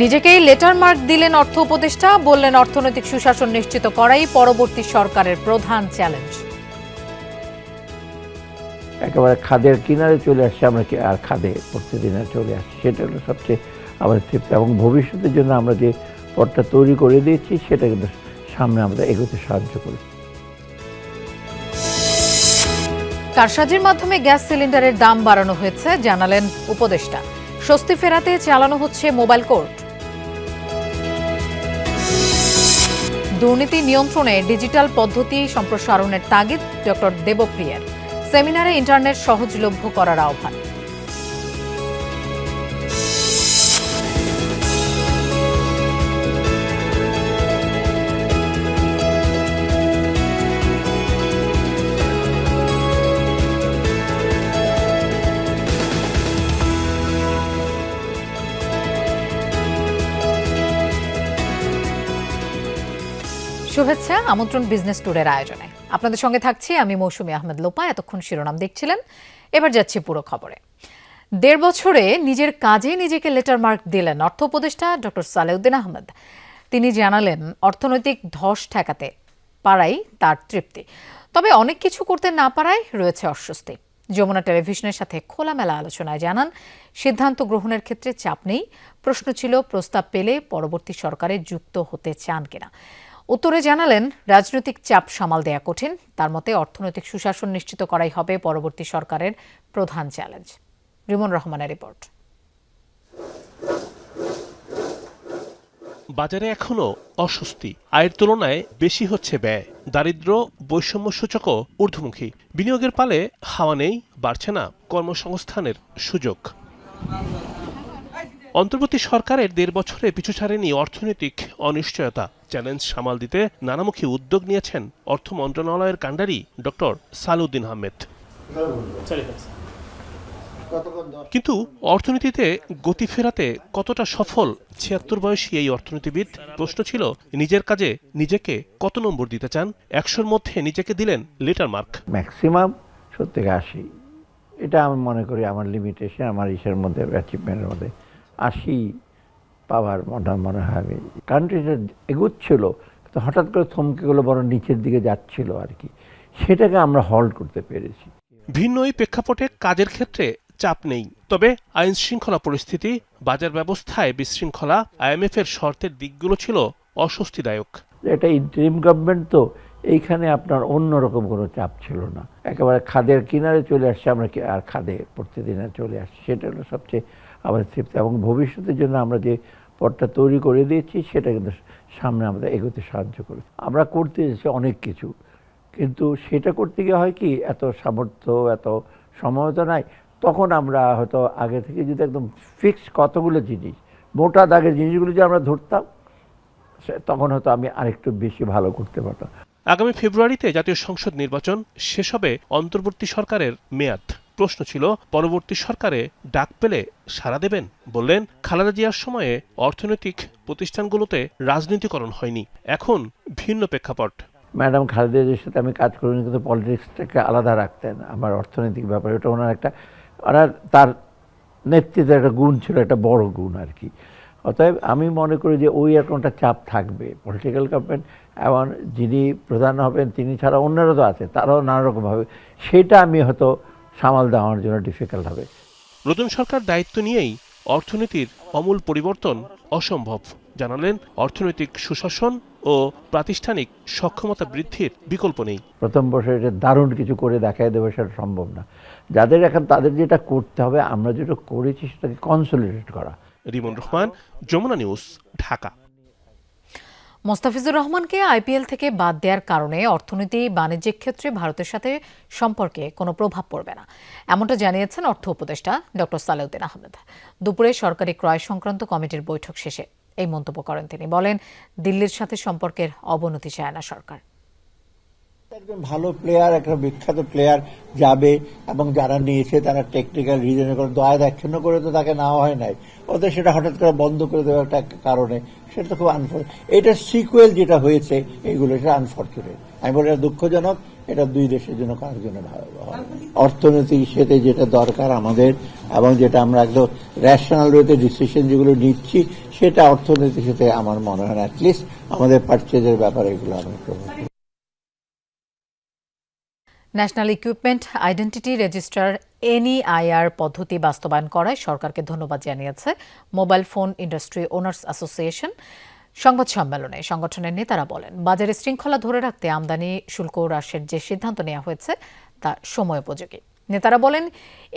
নিজেকেই letter mark দিলেন অর্থ উপদেষ্টা বললেন অর্থনৈতিক সুশাসন নিশ্চিত করাই পরবর্তী সরকারের প্রধান চ্যালেঞ্জ। একেবারে খাদের কিনারে চলে আসছে আমরা কি আর খাদে প্রতিদিন চলে আসছি? সেটা হলো সবচেয়ে আমাদের তৃপ্তি। এবং ভবিষ্যতের জন্য আমরা যে পথটা তৈরি করে দিয়েছি সেটা কিন্তু সামনে আমরা এগোতে সাহায্য করি কারসাজির মাধ্যমে গ্যাস সিলিন্ডারের দাম বাড়ানো হয়েছে জানালেন উপদেষ্টা। স্বস্তি ফেরাতে চালানো হচ্ছে মোবাইল কোর্ট। দুর্নীতি নিয়ন্ত্রণে ডিজিটাল পদ্ধতি সম্প্রসারণের তাগিদ ডক্টর দেবপ্রিয়ার। সেমিনারে ইন্টারনেট সহজলভ্য করার আহ্বান। শুভেচ্ছা আমন্ত্রণ বিজনেস ট্যুরের আয়োজনে। আপনাদের সঙ্গে থাকছি আমি মৌসুমী আহমেদ লোপা, এতক্ষণ শিরোনাম দেখছিলেন। এবার যাচ্ছি পুরো খবরে। দেড় বছরে নিজের কাজে নিজেকে লেটার মার্ক দিলেন অর্থ উপদেষ্টা ডক্টর সালেউদ্দিন আহমেদ। তিনি জানালেন, অর্থনৈতিক ধস ঠেকাতে পারাই তার তৃপ্তি। তবে অনেক কিছু করতে না পারায় রয়েছে অস্বস্তি। যমুনা টেলিভিশনের সাথে খোলামেলা আলোচনায় জানান, সিদ্ধান্ত গ্রহণের ক্ষেত্রে চাপ নেই। প্রশ্ন ছিল, প্রস্তাব পেলে পরবর্তী সরকারে যুক্ত হতে চান কিনা। উত্তরে জানালেন, রাজনৈতিক চাপ সামাল দেয়া কঠিন। তার মতে অর্থনৈতিক সুশাসন নিশ্চিত করাই হবে পরবর্তী সরকারের প্রধান চ্যালেঞ্জ। রিমন রহমানের রিপোর্ট। বাজারে এখনও অস্বস্তি। আয়ের তুলনায় বেশি হচ্ছে ব্যয়। দারিদ্র বৈষম্য সূচকও ঊর্ধ্বমুখী। বিনিয়োগের পালে হাওয়া নেই, বাড়ছে না কর্মসংস্থানের সুযোগ। অন্তর্বর্তী সরকারের দেড় বছরে পিছু ছাড়েনি অর্থনৈতিক অনিশ্চয়তা। চ্যালেঞ্জ সামাল দিতে নানামুখী উদ্যোগ নিয়েছেন অর্থ মন্ত্রণালয়ের কাণ্ডারি ডক্টর সালউদ্দিন আহমেদ। কিন্তু অর্থনীতিতে গতি ফেরাতে কতটা সফল ছিয়াত্তর বয়সী এই অর্থনীতিবিদ? প্রশ্ন ছিল, নিজের কাজে নিজেকে কত নম্বর দিতে চান? একশোর মধ্যে নিজেকে দিলেন লেটার মার্ক। ম্যাক্সিমাম সত্যি আশি। এটা আমি মনে করি আমার লিমিটেশন আমার ইসের মধ্যে অ্যাচিভমেন্টের মধ্যে। আশি পাওয়ার মনে মনে হয়। আমি কান্ট্রিটা এগোচ্ছিল তো হঠাৎ করে থমকে গেলো বড় নিচের দিকে যাচ্ছিল আর কি। সেটাকে আমরা হল্ড করতে পেরেছি। ভিন্ন এই প্রেক্ষাপটে কাজের ক্ষেত্রে চাপ নেই। তবে আইন শৃঙ্খলা পরিস্থিতি বাজার ব্যবস্থায় বিশৃঙ্খলা আইএমএফ এর শর্তের দিকগুলো ছিল অস্বস্তিদায়ক। এটা ইন্টারিম গভর্নমেন্ট তো এইখানে আপনার অন্যরকম কোনো চাপ ছিল না। একেবারে খাদের কিনারে চলে আসছে আমরা আর খাদে প্রতিদিন চলে আসছি সেটা হলো সবচেয়ে আমাদের তৃপ্তি। এবং ভবিষ্যতের জন্য আমরা যে পথটা তৈরি করে দিয়েছি, সেটা কিন্তু সামনে আমরা এগোতে সাহায্য করি আমরা করতে এসেছি অনেক কিছু, কিন্তু সেটা করতে গিয়ে হয় কি, এত সামর্থ্য, এত সময় তো নাই। তখন আমরা হয়তো আগে থেকে যদি একদম ফিক্স কতগুলো জিনিস, মোটা দাগের জিনিসগুলো যে আমরা ধরতাম তখন হয়তো আমি আরেকটু বেশি ভালো করতে পারতাম। আগামী ফেব্রুয়ারিতে জাতীয় সংসদ নির্বাচন শেষ হবে অন্তর্বর্তী সরকারের মেয়াদ। প্রশ্ন ছিল, পরবর্তী সরকারে ডাক পেলে সাড়া দেবেন? বললেন, খালেদা জিয়ার সময়ে অর্থনৈতিক প্রতিষ্ঠানগুলোতে রাজনীতিকরণ হয়নি, এখন ভিন্ন প্রেক্ষাপট। ম্যাডাম খালেদাদের সাথে আমি কাজ করিনি, কিন্তু পলিটিক্সটাকে আলাদা রাখতেন, আমার অর্থনৈতিক ব্যাপারে। ওটা ওনার একটা ওনার তার নেতৃত্বের একটা গুণ ছিল, একটা বড় গুণ আর কি। অতএব আমি মনে করি যে ওই এরকমটা চাপ থাকবে। পলিটিক্যাল গভর্নমেন্ট এবং যিনি প্রধান হবেন, তিনি ছাড়া অন্যরা তো আছে, তারাও নানা রকমভাবে। সেটা আমি হয়তো সামাল দেওয়ার জন্য ডিফিকাল্ট হবে। নতুন সরকার দায়িত্ব নিয়েই অর্থনীতির অমূল পরিবর্তন অসম্ভব। জানালেন অর্থনৈতিক সুশাসন ও প্রাতিষ্ঠানিক সক্ষমতা বৃদ্ধির বিকল্প নেই। প্রথম বছর এটা দারুণ কিছু করে দেখাই দেবে সেটা সম্ভব না। যাদের এখন তাদের যেটা করতে হবে আমরা যেটা করেছি সেটাকে কনসোলিডেট করা। রিমন রহমান যমুনা নিউজ ঢাকা। মোস্তাফিজুর রহমানকে আইপিএল থেকে বাদ দেওয়ার কারণে অর্থনীতি বাণিজ্যিক ক্ষেত্রে ভারতের সাথে সম্পর্কে কোনো প্রভাব পড়বে না। এমনটা জানিয়েছেন অর্থ উপদেষ্টা ডক্টর সালেউদ্দিন আহমেদ। দুপুরে সরকারি ক্রয় সংক্রান্ত কমিটির বৈঠক শেষে এই মন্তব্য করেন তিনি। বলেন, দিল্লির সাথে সম্পর্কের অবনতি চায় না সরকার। একজন ভালো প্লেয়ার একটা বিখ্যাত প্লেয়ার যাবে এবং যারা নিয়েছে তারা টেকনিক্যাল রিজনে করে দয়া দাক্ষিণ্য করে তো তাকে নেওয়া হয় নাই। ওদের সেটা হঠাৎ করে বন্ধ করে দেওয়ার একটা কারণে সেটা তো খুব আনফর্চুনেট এটা সিকুয়েল যেটা হয়েছে, এইগুলো সেটা আনফর্চুনেট আমি বলি এটা দুঃখজনক, এটা দুই দেশের জন্য কার জন্য হবে অর্থনৈতিক হিসেবে যেটা দরকার আমাদের এবং যেটা আমরা একদম ন্যাশনাল ওয়েতে ডিসিশন যেগুলো নিচ্ছি, সেটা অর্থনৈতিক হিসেবে আমার মনে হয় অ্যাটলিস্ট আমাদের পারচেজের ব্যাপারে এগুলো আমরা national equipment identity register NEIR পদ্ধতি বাস্তবায়ন করায় সরকারকে ধন্যবাদ জানিয়েছে mobile phone industry owners association সংবাদ সম্মেলনে। সংগঠনের নেতারা বলেন বাজারে শৃঙ্খলা ধরে রাখতে আমদানি শুল্ক হ্রাসের যে সিদ্ধান্ত নেওয়া হয়েছে, তা সময়োপযোগী নেতারা বলেন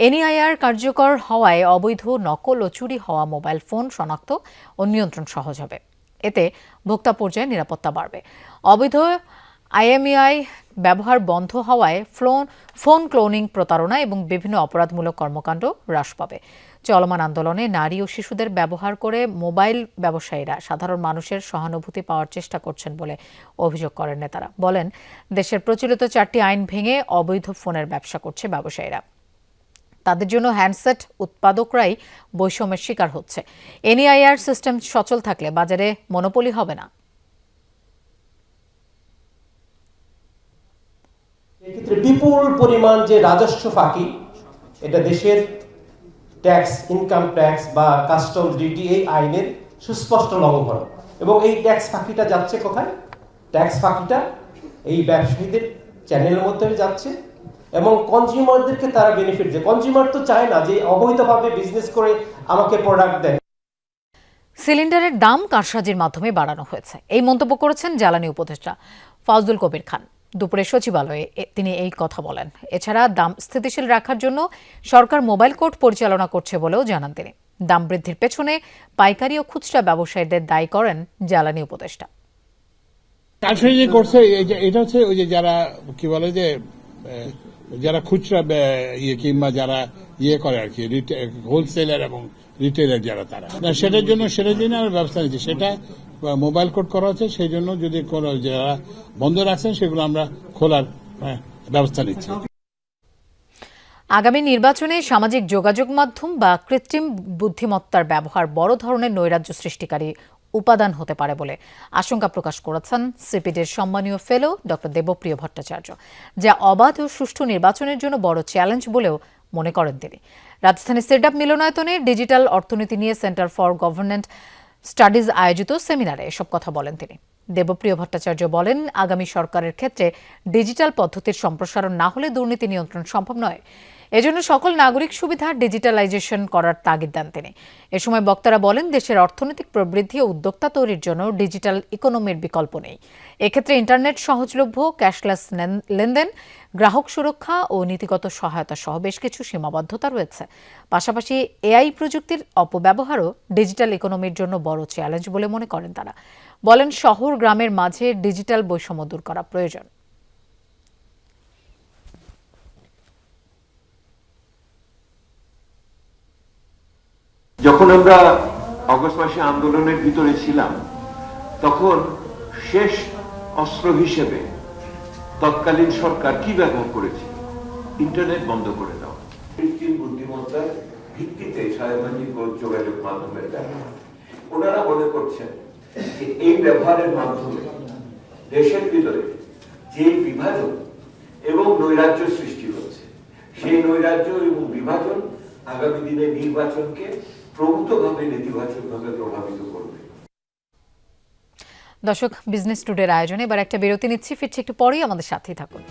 এনইআইআর কার্যকর হওয়ায় অবৈধ, নকল ও চুরি হওয়া মোবাইল ফোন শনাক্ত ও নিয়ন্ত্রণ সহজ হবে। এতে ভোক্তা পর্যায়ে নিরাপত্তা বাড়বে। অবৈধ আইএমইআই ব্যবহার বন্ধ হওয়ায় ফোন ফোন ক্লোনিং প্রতারণা এবং বিভিন্ন অপরাধমূলক কর্মকাণ্ড হ্রাস পাবে। চলমান আন্দোলনে নারী ও শিশুদের ব্যবহার করে মোবাইল ব্যবসায়ীরা সাধারণ মানুষের সহানুভূতি পাওয়ার চেষ্টা করছেন বলে অভিযোগ করেন নেতারা। বলেন, দেশের প্রচলিত চারটি আইন ভেঙে অবৈধ ফোনের ব্যবসা করছে ব্যবসায়ীরা। তাদের জন্য হ্যান্ডসেট উৎপাদকরাই বৈষম্যের শিকার হচ্ছে। এনইআইআর সিস্টেম সচল থাকলে বাজারে মনোপলি হবে না। এক্ষেত্রে বিপুল পরিমাণ যে রাজস্ব ফাঁকি, এটা দেশের ট্যাক্স, ইনকাম ট্যাক্স বা কাস্টম ডিউটি এই আইনের সুস্পষ্ট লঙ্ঘন। এবং এই ট্যাক্স ফাঁকিটা যাচ্ছে কোথায়? ট্যাক্স ফাঁকিটা এই ব্যবসায়ীদের চ্যানেলের মধ্যে যাচ্ছে এবং কনজিউমারদেরকে তারা বেনিফিট দেয়। কনজিউমার তো চায় না যে অবৈধভাবে বিজনেস করে আমাকে প্রোডাক্ট দেন সিলিন্ডারের দাম কারসাজির মাধ্যমে বাড়ানো হয়েছে। এই মন্তব্য করেছেন জ্বালানি উপদেষ্টা ফাজদুল কবির খান। দুপুরে সচিবালয়ে তিনি এই কথা বলেন। এছাড়া দাম স্থিতিশীল রাখার জন্য সরকার মোবাইল কোর্ট পরিচালনা করছে বলেও জানান তিনি। দাম বৃদ্ধির পেছনে পাইকারি ও খুচরা ব্যবসায়ীদের দায়ী করেন জ্বালানি উপদেষ্টা। যে করছে এটা হচ্ছে ওই যে যারা, কি বলে যে যারা খুচরা ইয়ে কিংবা যারা ইয়ে করে আর কি হোলসেলার এবং রিটেলার যারা তারা। সেটার জন্য সেটার জন্য আমরা ব্যবস্থা নিচ্ছি। সেটা মোবাইল কোড করা হচ্ছে সেই জন্য যদি যারা বন্ধ রাখছেন, সেগুলো আমরা খোলার ব্যবস্থা নিচ্ছি। আগামী নির্বাচনে সামাজিক যোগাযোগ মাধ্যম বা কৃত্রিম বুদ্ধিমত্তার ব্যবহার বড় ধরনের নৈরাজ্য সৃষ্টিকারী উপাদান হতে পারে বলে আশঙ্কা প্রকাশ করেছেন সিপিডির সম্মানীয় ফেলো ডক্টর দেবপ্রিয় ভট্টাচার্য, যা অবাধ ও সুষ্ঠু নির্বাচনের জন্য বড় চ্যালেঞ্জ বলেও মনে করেন তিনি। রাজধানীর সেটআপ মিলনায়তনে ডিজিটাল অর্থনীতি নিয়ে সেন্টার ফর গভর্নমেন্ট স্টাডিজ আয়োজিত সেমিনারে এসব কথা বলেন তিনি। দেবপ্রিয় ভট্টাচার্য বলেন, আগামী সরকারের ক্ষেত্রে ডিজিটাল পদ্ধতির সম্প্রসারণ না হলে দুর্নীতি নিয়ন্ত্রণ সম্ভব নয়। এজন্য সকল নাগরিক সুবিধা ডিজিটালাইজেশন করার তাগিদ দেন তিনি। এ সময় বক্তারা বলেন, দেশের অর্থনৈতিক প্রবৃদ্ধি ও উদ্যোক্তা তৈরির জন্য ডিজিটাল ইকোনমির বিকল্প নেই। এক্ষেত্রে ইন্টারনেট সহজলভ্য, ক্যাশলেস লেনদেন, গ্রাহক সুরক্ষা ও নীতিগত সহায়তা সহ বেশ কিছু সীমাবদ্ধতা রয়েছে। পাশাপাশি এআই প্রযুক্তির অপব্যবহারও ডিজিটাল ইকোনমির জন্য বড় চ্যালেঞ্জ বলে মনে করেন তারা। বলেন শহর গ্রামের মাঝে ডিজিটাল বৈষম্য দূর করা প্রয়োজন। যখন আমরা অগস্ট মাসে আন্দোলনের ভিতরে ছিলাম তখন শেষ অস্ত্র হিসেবে তৎকালীন সরকার কি ব্যবহার করেছে? ইন্টারনেট বন্ধ করে দেওয়া কৃত্রিম বুদ্ধিমত্তার ভিত্তিতে ও যোগাযোগ মাধ্যমের ব্যবহার ওনারা মনে করছেন যে এই ব্যবহারের মাধ্যমে দেশের ভিতরে যে বিভাজন এবং নৈরাজ্য সৃষ্টি হচ্ছে সেই নৈরাজ্য এবং বিভাজন আগামী দিনে নির্বাচনকে প্রভূতভাবে নেতিবাচকভাবে প্রভাবিত করবে। দর্শক বিজনেস টুডের আয়োজনে এবার একটা বিরতি নিচ্ছি। ফিরছি একটু পরেই আমাদের সাথেই থাকুন।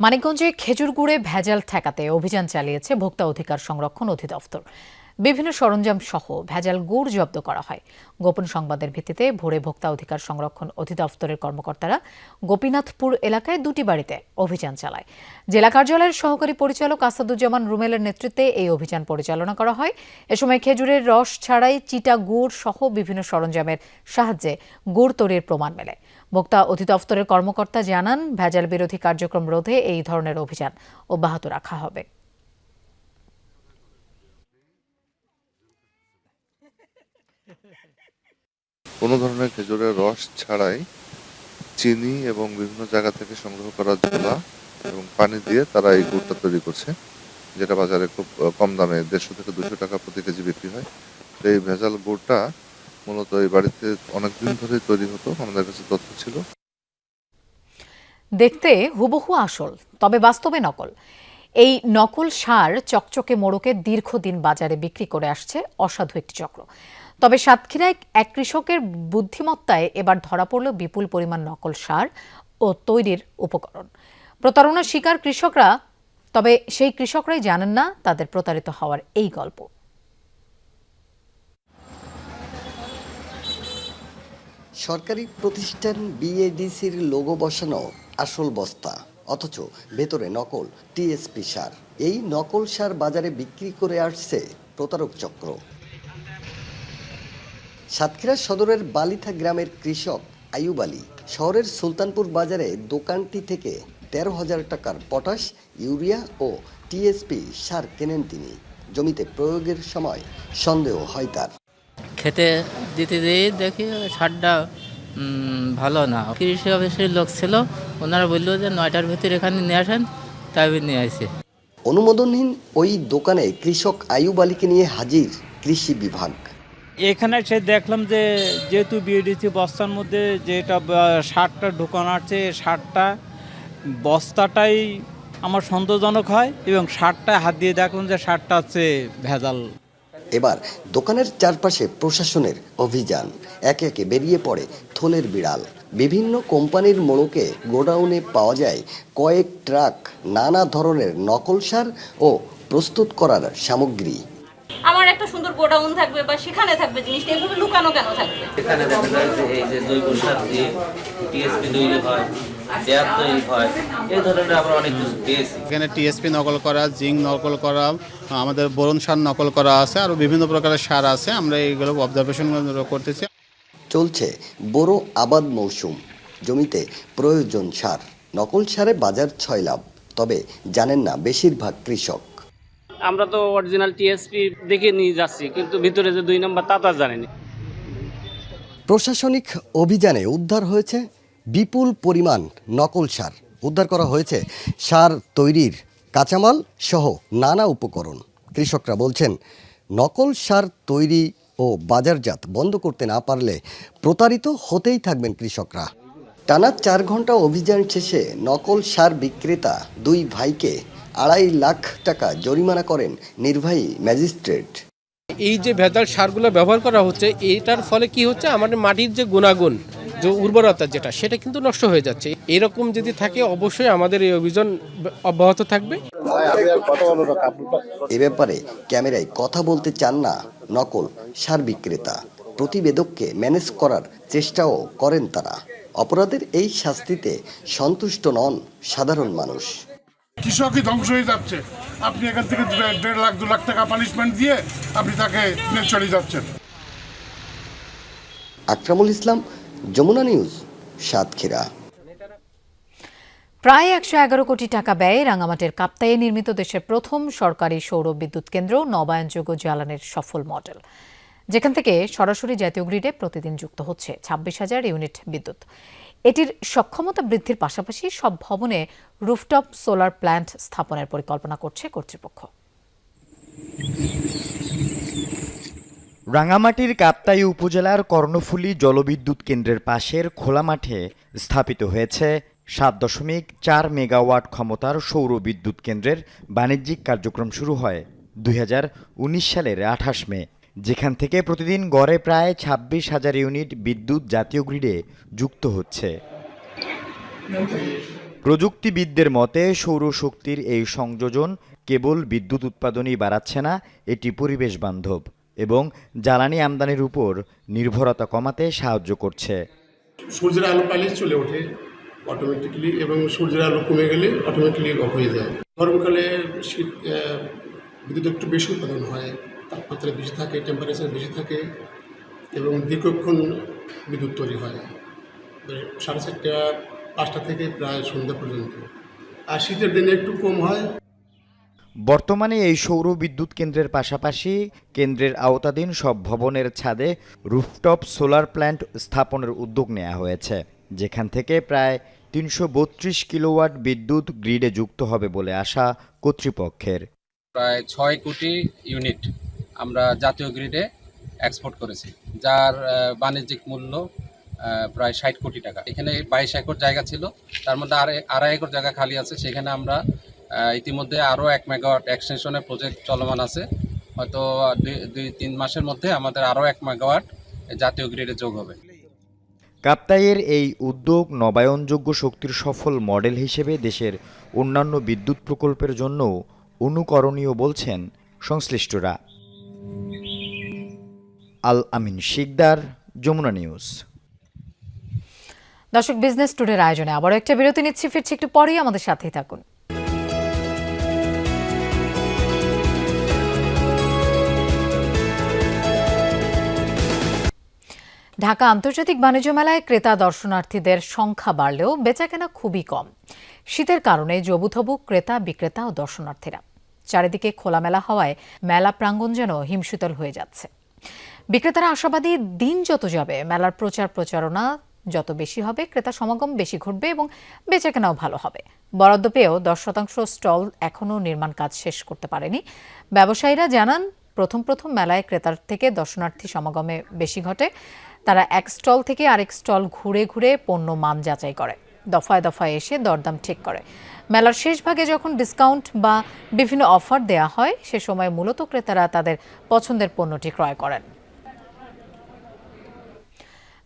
মানিকগঞ্জে খেজুর গুড়ে ভেজাল ঠেকাতে অভিযান চালিয়েছে ভোক্তা অধিকার সংরক্ষণ অধিদপ্তর। বিভিন্ন সরঞ্জাম সহ ভেজাল গুড় জব্দ করা হয়। গোপন সংবাদের ভিত্তিতে ভোরে ভোক্তা অধিকার সংরক্ষণ অধিদপ্তরের কর্মকর্তারা গোপীনাথপুর এলাকায় দুটি বাড়িতে অভিযান চালায়। জেলা কার্যালয়ের সহকারী পরিচালক আসাদুজ্জামান রুমেলের নেতৃত্বে এই অভিযান পরিচালনা করা হয়। এ সময় খেজুরের রস ছাড়াই চিটা গুড় সহ বিভিন্ন সরঞ্জামের সাহায্যে গুড় তৈরির প্রমাণ মেলে। ভোক্তা অধিদপ্তরের কর্মকর্তা জানান, ভেজাল বিরোধী কার্যক্রম রোধে এই ধরনের অভিযান অব্যাহত রাখা হবে। কোনো ধরনের খেজুরের রস ছাড়াই চিনি এবং বিভিন্ন জায়গা থেকে সংগ্রহ করা ঝোলা এবং পানি দিয়ে তারা এই গুড়টা তৈরি করছে, যেটা বাজারে খুব কম দামে, দেড়শো থেকে দুশো টাকা প্রতি কেজি বিক্রি হয়। তো এই ভেজাল গুড়টা মূলত এই বাড়িতে অনেকদিন ধরেই তৈরি হতো, আমাদের কাছে তথ্য ছিল। দেখতে হুবহু আসল, তবে বাস্তবে নকল। এই নকল সার চকচকে মোড়কে দীর্ঘদিন বাজারে বিক্রি করে আসছে অসাধু একটি চক্র। তবে সাতক্ষীরায় এক কৃষকের বুদ্ধিমত্তায় এবার ধরা পড়ল বিপুল পরিমাণ নকল সার ও তৈরির উপকরণ। প্রতারণার শিকার কৃষকরা, তবে সেই কৃষকরাই জানেন না তাদের প্রতারিত হওয়ার এই গল্প। সরকারি প্রতিষ্ঠান বিএডিসির লোগো বসানো আসল বস্তা, অথচ ভেতরে নকল টিএসপি সার। এই নকল সার বাজারে বিক্রি করে আসছে প্রতারক চক্র। সাতক্ষীরা সদরের বালিথা গ্রামের কৃষক আয়ুব আলী শহরের সুলতানপুর বাজারে দোকানটি থেকে তেরো হাজার টাকার পটাশ ইউরিয়া ও টিএসপি সার কেনেন তিনি। জমিতে প্রয়োগের সময় সন্দেহ হয় তার। খেতে দিতে দিয়ে দেখি সারটা ভালো না। কৃষি অফিসের লোক ছিল ওনারা বলল যে নয়টার ভিতরে এখানে নিয়ে আসেন তাই নিয়ে আসি। অনুমোদনহীন ওই দোকানে কৃষক আয়ুব আলীকে নিয়ে হাজির কৃষি বিভাগ। এখানে সে দেখলাম যে, যেহেতু বিএডিসি বস্তার মধ্যে যেটা সারটা ঢুকানো আছে সারটা, বস্তাটাই আমার সন্দেহজনক হয় এবং সারটা হাত দিয়ে দেখলাম যে সারটা হচ্ছে ভেজাল। এবার দোকানের চারপাশে প্রশাসনের অভিযান। একে একে বেরিয়ে পড়ে থলের বিড়াল। বিভিন্ন কোম্পানির মোড়কে গোডাউনে পাওয়া যায় কয়েক ট্রাক, নানা ধরনের নকল সার ও প্রস্তুত করার সামগ্রী। আমার একটা সুন্দর গোডাউন থাকবে বা সেখানে থাকবে জিনিসটা এভাবে লুকানো কেন থাকবে? এখানে দেখা যায় যে এই যে জৈব সার দিয়ে টিএসপি তৈরি হয় ট্যাপ তৈরি হয় এই ধরনের আমরা অনেক কিছু পেয়েছি। এখানে টিএসপি নকল করা জিঙ্ক নকল করা আমাদের বোরন সার নকল করা আছে আরও বিভিন্ন প্রকারের সার আছে আমরা এইগুলো অবজারভেশন করতেছি। চলছে বড় আবাদ মৌসুম জমিতে প্রয়োজন সার। নকল সারে বাজার ছয় লাভ তবে জানেন না বেশিরভাগ কৃষক। আমরা তো অরিজিনাল টিএসপি দেখে নিয়ে যাচ্ছি, কিন্তু ভিতরে যে দুই নম্বর তা তো জানেনি। প্রশাসনিক অভিযানে উদ্ধার হয়েছে বিপুল পরিমাণ নকল সার। উদ্ধার করা হয়েছে সার তৈরির কাঁচামাল সহ নানা উপকরণ। কৃষকরা বলছেন, নকল সার তৈরি ও বাজারজাত বন্ধ করতে না পারলে প্রতারিত হতেই থাকবেন কৃষকরা। টানা চার ঘণ্টা অভিযান শেষে নকল সার বিক্রেতা দুই ভাইকে আড়াই লাখ টাকা জরিমানা করেন নির্বাহী ম্যাজিস্ট্রেট। এই যে ভেজাল সারগুলো ব্যবহার করা হচ্ছে এটার ফলে কি হচ্ছে? আমাদের মাটির যে গুণাগুণ যে উর্বরতা যেটা সেটা কিন্তু নষ্ট হয়ে যাচ্ছে। এরকম যদি থাকে অবশ্যই আমাদের এই অভিযান অব্যাহত থাকবে। এ ব্যাপারে ক্যামেরায় কথা বলতে চান না নকল সার বিক্রেতা। প্রতিবেদককে ম্যানেজ করার চেষ্টাও করেন তারা। অপরাধের এই শাস্তিতে সন্তুষ্ট নন সাধারণ মানুষ। কৃষকই ধ্বংস হয়ে যাচ্ছে। আপনি এখান থেকে দেড়- লাখ দু লাখ টাকা পানিশমেন্ট দিয়ে আপনি তাকে নিয়ে চলে যাচ্ছেন। আকরামুল ইসলাম যমুনা নিউজ সাতক্ষীরা। প্রায় একশো এগারো কোটি টাকা ব্যয়ে রাঙামাটির কাপ্তায়ে নির্মিত দেশের প্রথম সরকারি সৌর বিদ্যুৎ কেন্দ্র নবায়নযোগ্য জ্বালানির সফল মডেল। যেখান থেকে সরাসরি জাতীয় গ্রিডে প্রতিদিন যুক্ত হচ্ছে ছাব্বিশ হাজার ইউনিট বিদ্যুৎ। এটির সক্ষমতা বৃদ্ধির পাশাপাশি সব ভবনে রুফটপ সোলার প্ল্যান্ট স্থাপনের পরিকল্পনা করছে কর্তৃপক্ষ। রাঙামাটির কাপ্তাই উপজেলার কর্ণফুলী জলবিদ্যুৎ কেন্দ্রের পাশের খোলা মাঠে স্থাপিত হয়েছে সাত দশমিক চার মেগাওয়াট ক্ষমতার সৌর বিদ্যুৎ কেন্দ্রের বাণিজ্যিক কার্যক্রম শুরু হয় দুই হাজার উনিশ সালের আঠাশ মে। যেখান থেকে প্রতিদিন গড়ে প্রায় ছাব্বিশ হাজার ইউনিট বিদ্যুৎ জাতীয় গ্রিডে যুক্ত হচ্ছে। প্রযুক্তিবিদদের মতে, সৌরশক্তির এই সংযোজন কেবল বিদ্যুৎ উৎপাদনই বাড়াচ্ছে না, এটি পরিবেশ বান্ধব এবং জ্বালানি আমদানির উপর নির্ভরতা কমাতে সাহায্য করছে। সূর্যের আলো পাইলে চলে ওঠে অটোমেটিক্যালি এবং সূর্যের আলো কমে গেলে অটোমেটিক্যালি অফ হয়ে যায়। গরমকালে শীত বিদ্যুৎ একটু বেশি উৎপাদন হয়। তাপমাত্রা বেশি থাকে টেম্পারেচার বেশি থাকে এবং দীর্ঘক্ষণ বিদ্যুৎ তৈরি হয়। সাড়ে চারটা পাঁচটা থেকে প্রায় সন্ধ্যা পর্যন্ত। আর শীতের দিনে একটু কম হয়। বর্তমানে এই সৌর বিদ্যুৎ কেন্দ্রের পাশাপাশি কেন্দ্রের আওতাধীন সব ভবনের ছাদে রুফটপ সোলার প্ল্যান্ট স্থাপনের উদ্যোগ নেওয়া হয়েছে যেখান থেকে প্রায় তিনশো বত্রিশ কিলোওয়াট বিদ্যুৎ গ্রিডে যুক্ত হবে বলে আশা কর্তৃপক্ষের। প্রায় ছয় কোটি ইউনিট আমরা জাতীয় গ্রিডে এক্সপোর্ট করেছি, যার বাণিজ্যিক মূল্য প্রায় ষাট কোটি টাকা। এখানে বাইশ একর জায়গা ছিল, তার মধ্যে আড়াই আড়াই একর জায়গা খালি আছে, সেখানে আমরা ইতিমধ্যে আরও এক মেগাওয়াট এক্সটেনশনের প্রজেক্ট চলমান আছে। হয়তো দুই তিন মাসের মধ্যে আমাদের আরও এক মেগাওয়াট জাতীয় গ্রিডে যোগ হবে। কাপ্তাইয়ের এই উদ্যোগ নবায়নযোগ্য শক্তির সফল মডেল হিসেবে দেশের অন্যান্য বিদ্যুৎ প্রকল্পের জন্য অনুকরণীয় বলছেন সংশ্লিষ্টরা। আল আমিন শিকদার, যমুনা নিউজ। দর্শক বিজনেস টুডের আয়োজনে আবারও একটা বিরতি নিচ্ছি, ফিরছি একটু পরেই, আমাদের সাথেই থাকুন। ঢাকা আন্তর্জাতিক বাণিজ্য মেলায় ক্রেতা দর্শনার্থীদের সংখ্যা বাড়লেও বেচাকেনা খুবই কম। শীতের কারণে জবুথবু ক্রেতা, বিক্রেতা ও দর্শনার্থীরা। চারিদিকে খোলামেলা হওয়ায় মেলা প্রাঙ্গণ যেন হিমশীতল হয়ে যাচ্ছে। বিক্রেতারা আশাবাদী দিন যত যাবে, মেলার প্রচার প্রচারণা যত বেশি হবে ক্রেতা সমাগম বেশি ঘটবে এবং বেচাকেনাও ভালো হবে। বরাদ্দ পেয়েও দশ শতাংশ স্টল এখনও নির্মাণ কাজ শেষ করতে পারেনি। ব্যবসায়ীরা জানান, প্রথম প্রথম মেলায় ক্রেতার থেকে দর্শনার্থী সমাগমে বেশি ঘটে। তারা এক স্টল থেকে আরেক স্টল ঘুরে ঘুরে পণ্য মান যাচাই করে। দফায় দফায় এসে দরদাম ঠিক করে। মেলার শেষ ভাগে যখন ডিসকাউন্ট বা বিভিন্ন অফার দেয়া হয়, সে সময় মূলত ক্রেতারা তাদের পছন্দের পণ্যটি ক্রয় করেন।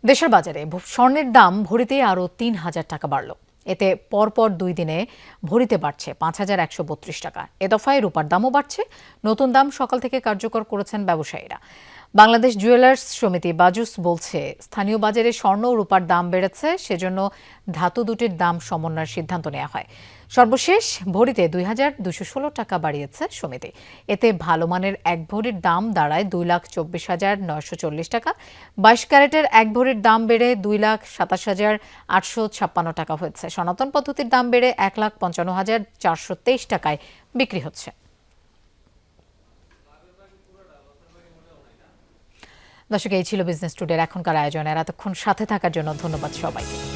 দেশের বাজারে স্বর্ণের দাম ভরিতে আরও তিন হাজার টাকা বাড়ল। এতে পরপর দুই দিনে ভরিতে বাড়ছে পাঁচ হাজার একশো বত্রিশ টাকা। এ দফায় রূপার দামও বাড়ছে। নতুন দাম সকাল থেকে কার্যকর করেছেন ব্যবসায়ীরা। বাংলাদেশ জুয়েলার্স সমিতি বাজুস বলছে, স্থানীয় বাজারে স্বর্ণ ও রূপার দাম বেড়েছে, সেজন্য ধাতু দুটির দাম সমন্বয়ের সিদ্ধান্ত নেওয়া হয়। সর্বশেষ ভরিতে দুই হাজার দুশো ষোলো টাকা বাড়িয়েছে সমিতি। এতে ভালো মানের এক ভরির দাম দাঁড়ায় দুই লাখ চব্বিশ হাজার নয়শো চল্লিশ টাকা। বাইশ ক্যারেটের এক ভরির দাম বেড়ে দুই লাখ সাতাশ হাজার আটশো ছাপ্পান্ন টাকা হয়েছে। সনাতন পদ্ধতির দাম বেড়ে এক লাখ পঞ্চান্ন হাজার চারশো তেইশ টাকায় বিক্রি হচ্ছে। দর্শক, এই ছিল বিজনেস টুডের এখনকার আয়োজনের এতক্ষণ সাথে থাকার জন্য ধন্যবাদ সবাইকে।